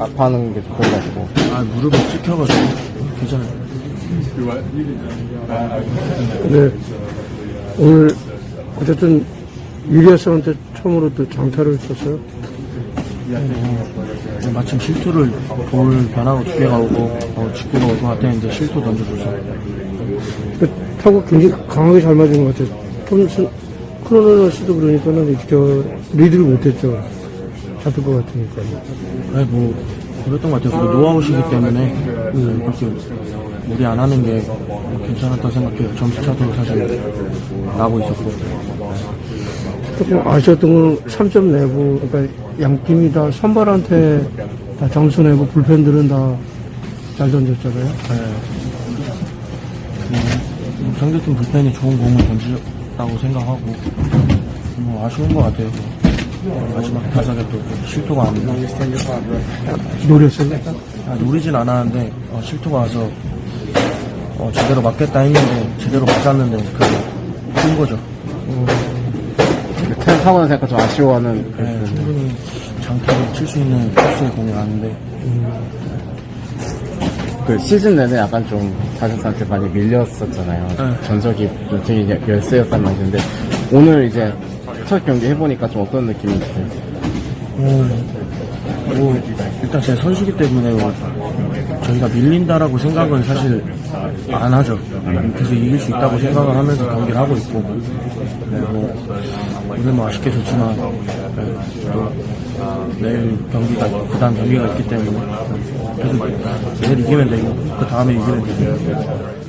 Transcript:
아파하는 게 같고. 아 무릎이 찍혀가지고 괜찮아요. 네. 오늘 어쨌든 유리아스한테 처음으로 또 장타를 쳤어요. 어, 마침 실투를 볼 변화가 두 개가 오고 어, 직구가 올것 같았는데 실투 던져줘서 그 타고 굉장히 강하게 잘 맞은 것 같아요. 톰슨, 크로노너 씨도 그러니까는 저 리드를 못했죠. 잡힐 것 같으니까. 아니 뭐 그랬던 것 같아요. 노아웃이기 때문에 음, 그렇게 무리 안 하는 게 괜찮았다 생각해요. 점수 차도 사실 나고 있었고 조금 아쉬웠던 건 3점 내고, 그러니까 양 팀이 다 선발한테 다 점수 내고 불펜들은 다 잘 던졌잖아요. 음, 상대팀 불펜이 좋은 공을 던졌다고 생각하고 뭐 아쉬운 것 같아요. 마지막 타석에 또 실투가 안 나. 노렸어요. 아, 노리진 않았는데 어, 실투가 와서 어, 제대로 맞겠다 했는데 제대로 맞았는데 그게 큰 거죠. 타고 나니까 좀 아쉬워하는 그 네, 충분히 장타를 칠 수 있는 코스의 공이 아닌데 그 시즌 내내 약간 좀 다저스한테 많이 밀렸었잖아요. 네. 전적이 좀 되게 열- 열세였단 말인데 오늘 이제 첫 경기 해보니까 좀 어떤 느낌이 드세요? 뭐 일단 제 선수기 때문에 뭐 저희가 밀린다라고 생각은 사실 안 하죠. 그래서 이길 수 있다고 생각을 하면서 경기를 하고 있고 네, 뭐 오늘 뭐 아쉽게 졌지만 네, 또 내일 경기가 그 다음 경기가 있기 때문에 그래도 내일 이기면 되고 그 다음에 이기면 되고